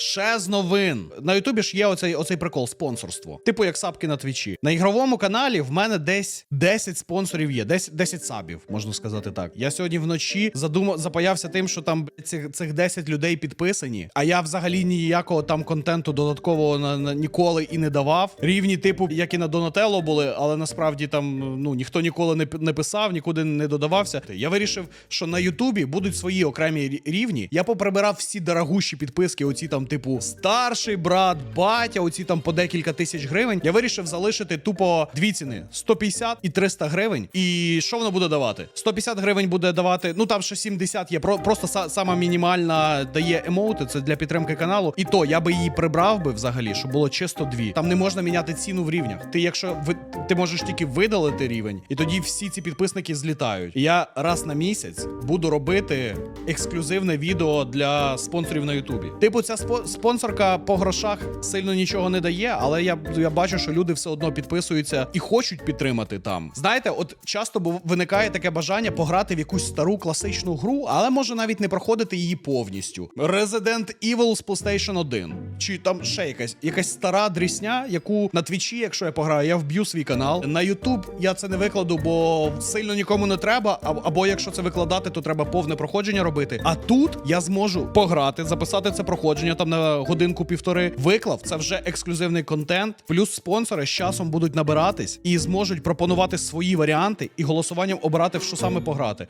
ще з новин. На Ютубі ж є оцей, оцей прикол спонсорство. Типу як сапки на твічі. На ігровому каналі в мене десь 10 спонсорів є, 10, 10 сабів, можна сказати так. Я сьогодні вночі задумав, запаявся тим, що там цих, цих 10 людей підписані, а я взагалі ніякого там контенту додаткового на, на ніколи і не давав. Рівні, типу, як і на Донателло були, але насправді там ну ніхто ніколи не, не писав, нікуди не додавався. Я вирішив, що на Ютубі будуть свої окремі рівні. Я поприбирав всі дорогущі підписки, оці там, типу, старший брат, батя, оці там по декілька тисяч гривень. Я вирішив залишити тупо дві ціни: 150 і 300 гривень. І що воно буде давати? 150 гривень буде давати. Ну там ще 70 є. Про просто са- сама мінімальна дає емоути. Це для підтримки каналу. І то я би її прибрав би взагалі, щоб було чисто дві. Там не можна міняти ціну в рівнях. Ти, якщо ви ти можеш тільки видалити рівень, і тоді всі ці підписники злітають. Я раз на місяць буду робити ексклюзивне відео для спонсорів на Ютубі. Типу, ця спо- спонсорка по грошах сильно нічого не дає, але я, я бачу, що люди все одно підписуються і хочуть підтримати там. Знаєте, от часто виникає таке бажання пограти в якусь стару класичну гру, але може навіть не проходити її повністю. Resident Evil з PlayStation 1. Чи там ще якась якась стара дрісня, яку на твічі, якщо я пограю, я вб'ю свій канал. На YouTube я це не викладу, бо сильно нікому не треба. Або якщо це викладати, то треба повне проходження робити. А тут я зможу пограти, записати це проходження там на годинку-півтори. Виклав це вже ексклюзивний контент. Плюс спонсори з часом будуть набиратись і зможуть пропонувати свої варіанти і голосуванням обирати в що саме пограти.